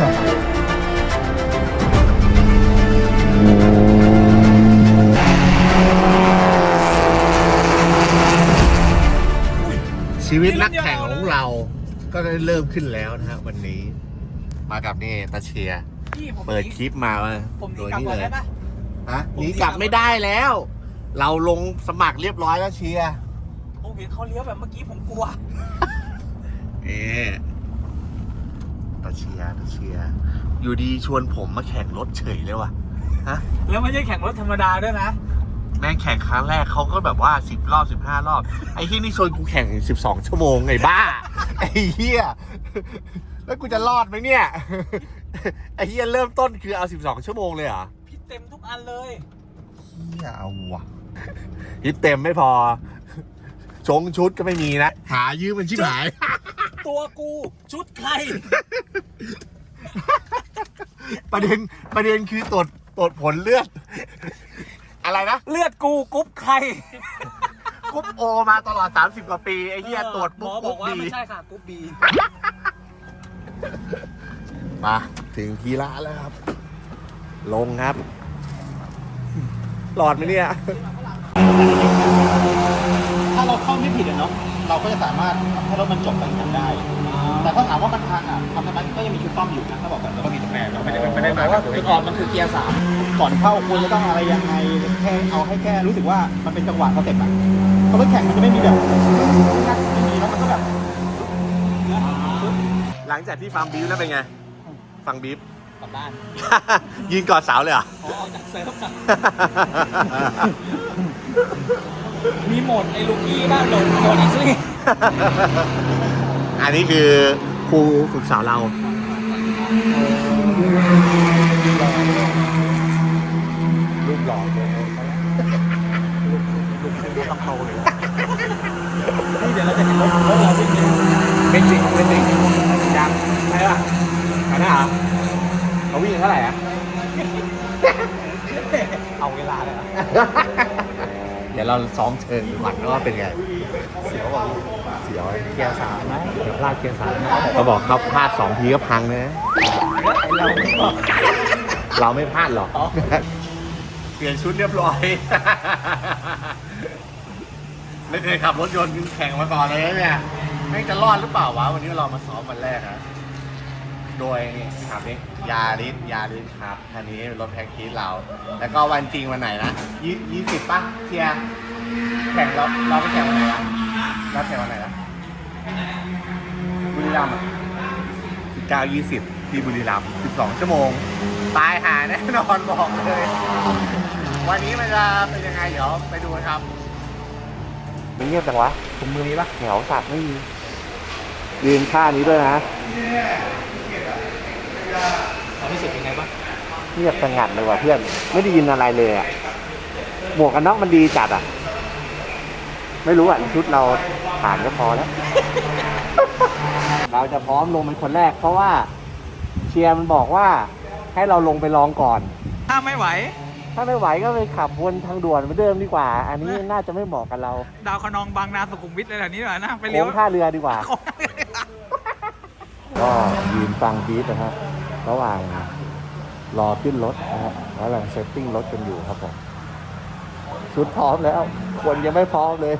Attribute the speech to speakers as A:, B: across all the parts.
A: ชีวิตนักแข่งของเรา ก็ได้เริ่มขึ้นแล้วนะฮะวันนี้ มากับนี่ตาเชียเปิดคลิปมา
B: ผมหนี
A: โดย
B: กับ
A: นี่เลยฮะ
B: ม
A: ห
B: นีกลับ
A: ไม่ได้แล้ว เราลงสมัครเรียบร้อยแล้วเชียร์
B: ผมเห็นเขาเลี้ยวแบบเมื่อกี้ผมกลัว
A: เออ ตาเชียร์ตาเชียร์อยู่ดีชวนผมมาแข่งรถเฉยเลยว่ะฮะ
B: แล้วไม่ใช่แข่งรถธรรมดาด้วยนะ
A: แม่งแข่งครั้งแรกเขาก็แบบว่าสิบรอบสิบห้ารอบ ไอ้ที่นี่ชวนกูแข่งสิบสองชั่วโมงไงบ้า ไอ้เหี้ยแล้วกูจะรอดไหมเนี่ย ไอ้เหี้ยเริ่มต้นคือเอาสิบสองชั่วโมงเลยเหรอ
B: พี่เต็มทุกอันเลย
A: เหี้ยเอาว่ะฮิตเต็มไม่พอ ชงชุดก็ไม่มีนะ หายืมมันชิบหาย
B: ตัวกูชุดใคร
A: ประเด็นประเด็นคือตรวจตรวจผลเลือด อะไรนะ
B: เลือดกูกรุ๊ปใคร
A: กรุ๊ปโอมาตลอด 30 กว่าปีไอ้เหี้ยตรวจ
B: หม
A: ปุ๊บ
B: อบอก
A: ปุ๊บ
B: ว่า
A: ดี
B: ไม่ใช่ค่ะกรุ๊ปบี
A: มาถึงทีละแล้วครับ ลงครับ หลอดไหมเนี่ย
C: ถ้าเราเข้าไม่ผิดอะเนาะ เราก็จะสามารถทำให้รถมันจบไปทำได้ แต่ถ้าถามว่ามันพังอะทำให้มันก็ยังมีชุดซ่อมอยู่นะถ้าบอกกันเราก็มีตรงแหน่เราไม่ได้ไม่ได้มาว่าจุดอ่อนมันคือเกียร์สามก่อนเข้าควรจะต้องอะไรยังไงแค่เอาให้แค่รู้สึกว่ามันเป็นจังหวะสเต็ปอะเพราะรถแข่งมันจะไม่มีแบบไม่มีแล้วมันก็แบบ
A: หลังจากที่ฟังบีฟแล้วเป็นไง ฟังบีฟ
B: กลับบ้าน
A: ยืนกอดเสาเลยเหรอ
B: ขอออกจากเซิร์ฟก่อน มีโหมดไอ้ลูกี้บ้างโหมดโหมดอีซี่
A: อันนี้คือครูฝึกสาวเรา รูปหล่อเลยลูกลูกลูกต้องโตเลย
B: นี่เดี๋ยวเราจะเห็นรถรถเราวิ่งเลย
A: เป็นจริงเป็นจริงจังใช่ป่ะอันนั้นเหรอเขาวิ่งเท่าไหร่อะ
B: เอาเวลาเลยนะ
A: เดี๋ยวเราซ้อมเชิงดูก่อนว่าเป็นไง เสียวอะเสียวเกียร์สามไหมเดี๋ยวพลาดเกียร์สามเขาบอกเขาพลาดสองทีก็พังนะ
B: เราไม่บอก
A: เราไม่พลาดหรอก เปลี่ยนชุดเรียบร้อย ไม่เคยขับรถยนต์แข่งมาก่อนเลยนะเนี่ยไม่งจะรอดหรือเปล่าวะ วันนี้เรามาซ้อมวันแรกนะ โดยนี่ครับนี่ยาริสยาริสครับคันนี้รถแพ็กคีสเรา แล้วก็วันจริงวันไหนนะยี่ยี่สิบป่ะเทียร์แข่งเราเราไปแข่งวันไหนนะเราแข่งวันไหนนะบุรีรัมย์สิบเก้ายี่สิบที่บุรีรัมย์สิบสองชั่วโมง ตายหาแน่นอนบอกเลย วันนี้มันจะเป็นยังไงเดี๋ยวไปดูกันครับมันเงียบจังวะถุงมือมีปะแถวสัตว์ไม่มียืนท่านี้ด้วยนะ
B: ความรู้สึกยังไงบ้าง
A: เงียบสงัดเลยว่ะเพื่อน ไม่ได้ยินอะไรเลยอะหมวกกันน็อกมันดีจัดอะ ไม่รู้อะชุดเราผ่านก็พอแล้ว เราจะพร้อมลงเป็นคนแรก เพราะว่าเชียร์มันบอกว่าให้เราลงไปลองก่อน
B: ถ้าไม่ไหว
A: ถ้าไม่ไหวก็ไปขับวนทางด่วนเหมือนเดิมดีกว่า อันนี้น่าจะไม่เหมาะกับเรา
B: ดาวคะนองบางนาสุขุมวิทอะไรแบบนี้ดีกว่านะ ไป
A: โค้
B: เลี้ยว
A: งท่าเรือดีกว่า
B: โค้ง
A: ก็ยืนฟังพีทนะครับ ระหว่างรอขึ้นรถนะฮะกำลังเซตติ้งรถกันอยู่ครับผมชุดพร้อมแล้ว คนยังไม่พร้อมเลย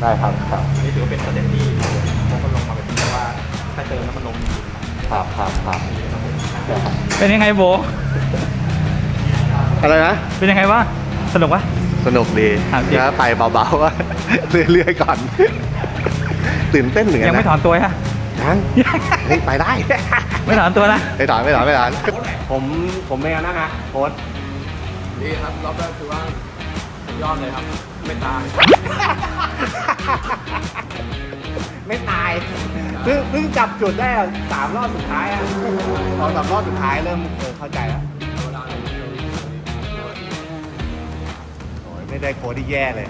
A: ได้ครับครับ
C: อันนี้ถือว่าเป็นประเด็นที่ผมก็ลงมาแบบนี้แต่ว่าถ้าเจอแล้วมันลง
A: ครับครับครับ
B: เป็นยังไงโบ
A: อะไรนะ
B: เป็นยังไงวะ สนุกปะ
A: สนุกดี
B: ครับจริง
A: นะไปเบาๆว่าเรื่อยๆก่อน ตื่นเต้นเหมือนกั
B: ยัง
A: น
B: ไม่
A: นะ
B: ถอนตัวฮะ
A: ยังเฮ้ยไปได้
B: ไม่ถอนตัวนะ
A: ไม่ถอนไม่ถอนไม่ถอนผมผมเป็นไงนะฮะโค้ช
C: ดีครับรอบแรกคือว่าสุดยอดเลยครับ ไม่ตาย
A: ไม่ตายเพิ่งเพิ่งจับจุดได้สามรอบสุดท้ายอะพอสามรอบสุดท้ายเริ่มเออเข้าใจแล้วโอ้ยไม่ได้โค้ดที่แย่เลย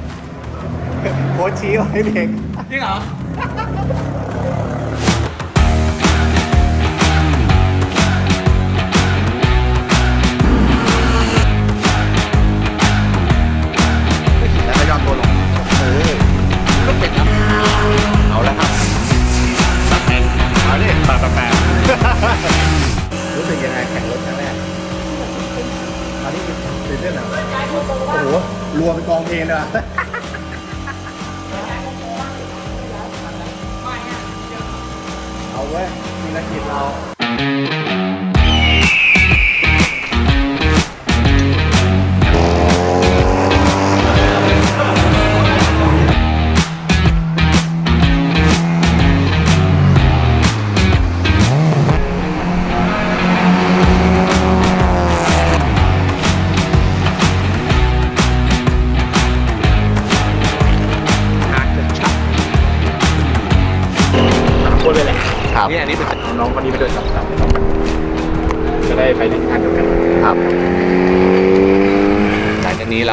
A: โค้ดชี้ไว้เด็ก
B: จริงเห
A: ร
C: อ ว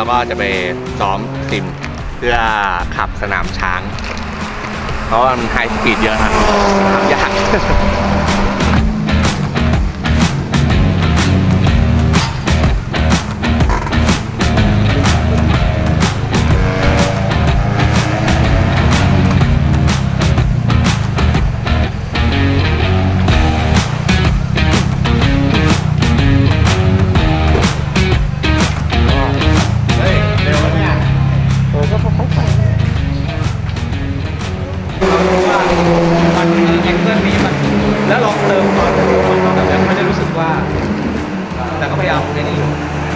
C: ก็
A: จะไปซ้อมซิมเพื่อขับสนามช้าง เพราะว่ามันไฮสปีดเยอะครับยาก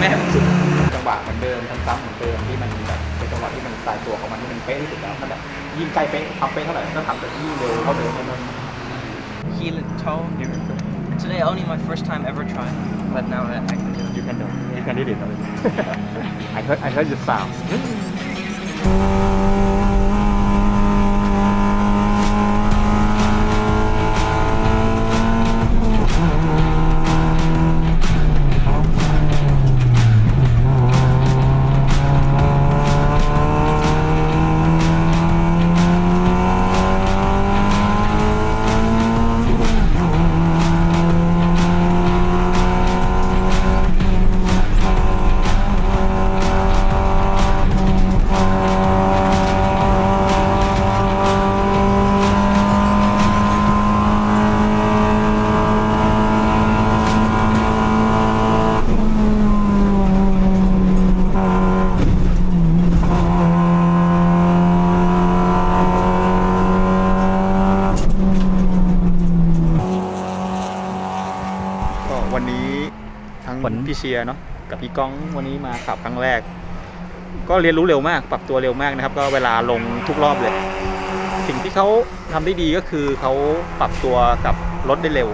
A: นี้อยู่ไม่
B: ให้มันสุด
C: จังหวะเหมือนเดิมซ้ำๆเหมือนเดิมที่มันแบบเป็นจังหวะที่มันตายตัวของมันที่มันเป๊ะที่สุดแล้วมันแบบยิ่งใกล้เป๊ะทำเป๊ะเท่าไหร่ก็ทำแบบยิ่งเร็วเท่าเดิมเท่านั้น
D: heel and toe. Today only my first time ever trying, but now I, I can do it.
C: You can do it. You can do it already. I heard I heard the sound. พี่ก้องวันนี้มาขับครั้งแรก ก็เรียนรู้เร็วมาก ปรับตัวเร็วมากนะครับ ก็เวลาลงทุกรอบเลย สิ่งที่เขาทำได้ดีก็คือเขาปรับตัวกับรถได้เร็ว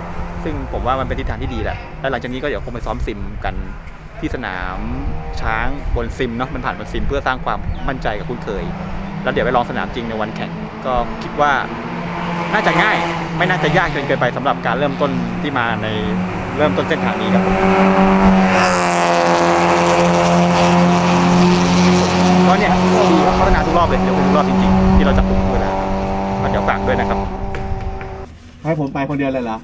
C: ซึ่งผมว่ามันเป็นทิศทางที่ดีแหละแล้วหลังจากนี้ก็เดี๋ยวคงไปซ้อมซิมกันที่สนามช้างบนซิมเนาะมันผ่านบนซิมเพื่อสร้างความมั่นใจกับคุ้นเคย แล้วเดี๋ยวไปลองสนามจริงในวันแข่งก็คิดว่าน่าจะง่ายไม่น่าจะยากจนเกินไปสำหรับการเริ่มต้นที่มาในเริ่มต้นเส้นทางนี้ครับก็เนี่ยดีครับ พัฒนาทุกรอบเลยเดี๋ยวทุกรอบจริงๆ ที่เราจะปลุกเวลาก็เดี๋ยวฝากด้วยนะครับ
A: ให้ผมไปคนเดียวเลยเหรอ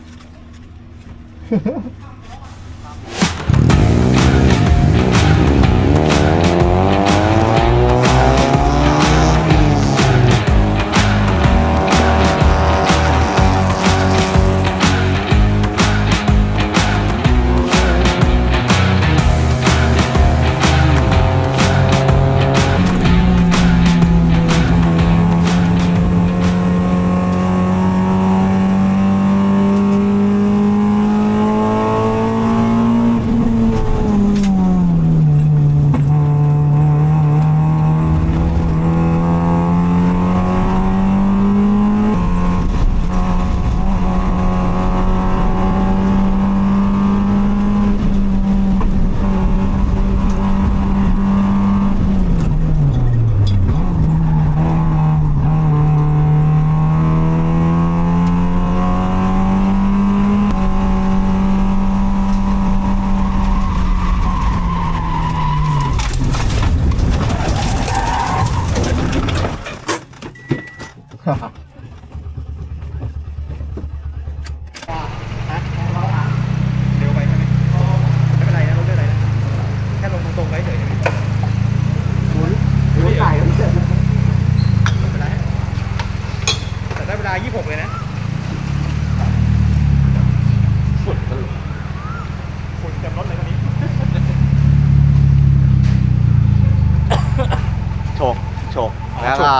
C: แล้ว
A: ก็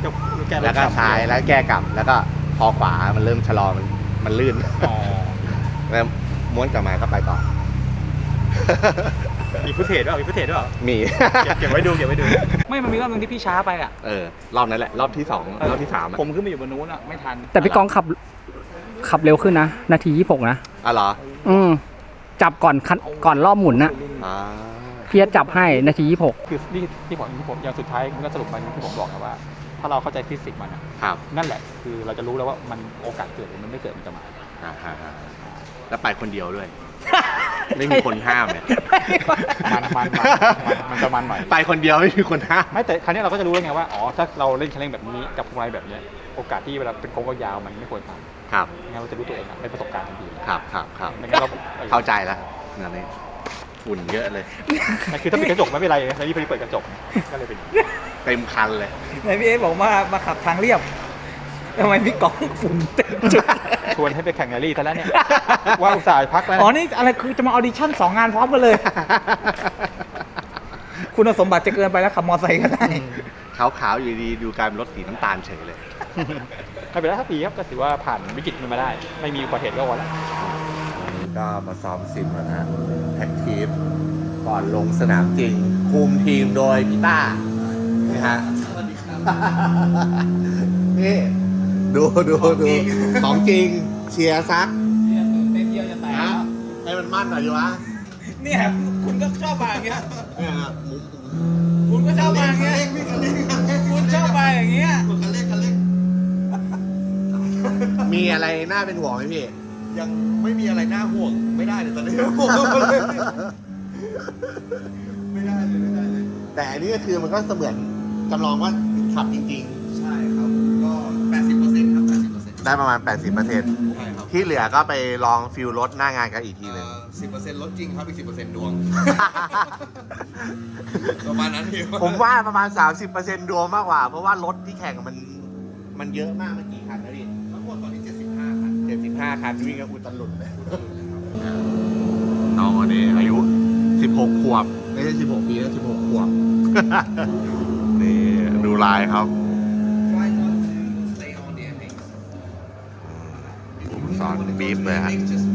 A: เดี๋
C: ย
A: ว
C: แกะรถ
A: แล้วก็
C: ขับ
A: ซ้ายแล้วแก้กลับ แล้วก็พอขวามันเริ่มชะลอมันมันลื่น
C: อ๋อ
A: แล้วม้วนกลับมาก็ไปต่อ
C: มีฟุตเทจด้วยเหรอมีฟุตเทจด้วยเหรอ
A: มี
C: เก็บเก็บไว้ดูเก็บไว้ดู ไม่มันมีรอบนึงที่พี่ช้าไปอะ
A: เออ รอบนั้นแหละ รอบที่สองรอบที่สามอะ
C: ผมขึ้นไปอยู่บนนู้นอะไม่ทัน
E: แต่พี่กองขับขับเร็วขึ้นนะ นาทียี่หกนะ
A: อ๋อเหรอ
E: อืมจับก่อนคันก่อนรอบหมุนนะ
A: อ่า
E: พี่จะจับให้นาทียี่หก
C: คือที่ที่ผมที่ผมอย่างสุดท้ายมันก็สรุปมาที่ผมบอกนะว่า ถ้าเราเข้าใจฟิสิกส์มันอะ
A: ครับ
C: นั่นแหละ คือเราจะรู้แล้วว่ามันโอกาสเกิดหรือมันไม่เกิดมันจะมา
A: อ่าฮะฮะแล้วไปคนเดียวด้วย ไม่มีคนห้ามเนี่ย
C: มันมันมันมันจะมันหน่อย
A: ไปคนเดียวไม่มีคนห้าม
C: ไม่แต่ครั้นี้เราก็จะรู้แล้วไงว่า อ๋อ ถ้าเราเล่นคันเร่งแบบนี้กับพวงมาลัยแบบเนี้ย โอกาสที่เวลาเป็นโค้งยาวๆมันไม่ควรท
A: ครับำ
C: งั้นเราจะรู้ตัวเองอะได้ประสบการณ์ทันที
A: ครับครับครับ
C: ไม่งั้นเรา
A: เข้าใจแล้วนั่นนี่ ฝุ่นเยอะเลย
C: มันคือถ้าปิดกระจกไม่เป็นไรแล้วนี่พอดีเปิดกระจกก็เลยเป็นอย่างนี้
A: เต็มคันเลย
B: ไหนพี่เอบอกว่ามาขับทางเรียบทำไมพี่กองฝุ่นเต็มจุด
C: ชวนให้ไปแข่งแรลลี่ซะแล้วเนี่ยว่าอุตส่าห์พักแล้ว
B: อ๋อ
C: นะ
B: นี่อะไรคือจะมาออดิชั่นสองงานพร้อมกันเลย คุณสมบัติจะเกินไปแล้วขับมอไซค์ก็ได้
A: ขาวๆอยู่ดีดูกลารรถสีน้ำตาลเฉยเลย
C: ไม่เป็นไรครับปีครับก็ถือว่าผ่านวิกฤตมันมาได้ ไม่มีอุบัติเหตุก็พอแล้ว
A: ก็มาซ้อมซิมแล้วนะแพ็กทีฟก่อนลงสนามจริง คุมทีมโดยพี่ต้านี่ฮะนี่ดูดูดูของจริงเชียร์ซัก
F: เต้นเที่ยวจะแตก
A: นะให้มันมั่นหน่อยดีวะ
B: เนี่ยคุณก็ชอบมาอย่างเงี้ย
A: เนี่ยหมุน
B: คุณก็ชอบมาอย่างเงี้ยคุณชอบมาอย่างเงี้ย
A: มีอะไรน่าเป็นห่วงไหมพี่
G: ยังไม่มีอะไรน่าห่วง ไม่ได้เลยตอนนี้ไม่ได้เลยไม่ได้เลย
A: แต่อันนี้ก็คือมันก็เสมือนจำลองว่าขับจริง
G: ใช่ครับก็แปดสิบเปอร์เซ็นต์ครับแปดสิบเปอร์เซ็นต์
A: ๆ ได้ประมาณ 80%
G: ใช่ครับ
A: ที่เหลือก็ไปลองฟิลรถหน้างานกันอีกทีหนึ่ง
G: สิบเปอร์เซ็นต์ลดจริงครับอีกสิบเปอร์เซ็นต์ดวง ประมาณนั้นพี่
A: ผมว่าประมาณ 30%ดวงมากกว่า เพราะว่ารถที่แข่งมันมันเยอะมากมันกี่คันนะพี่
G: ทั้งหมด คัน
A: 75คันวิ่งกับอุตลุดเลยน้องคนนี้อายุ 16 ขวบ ไม่ใช่ 16 ปีนะ16 ขวบ นี่ดูลายครับ
G: Try not to stay on the MX
A: สอนบีฟเลยฮะ
G: MX just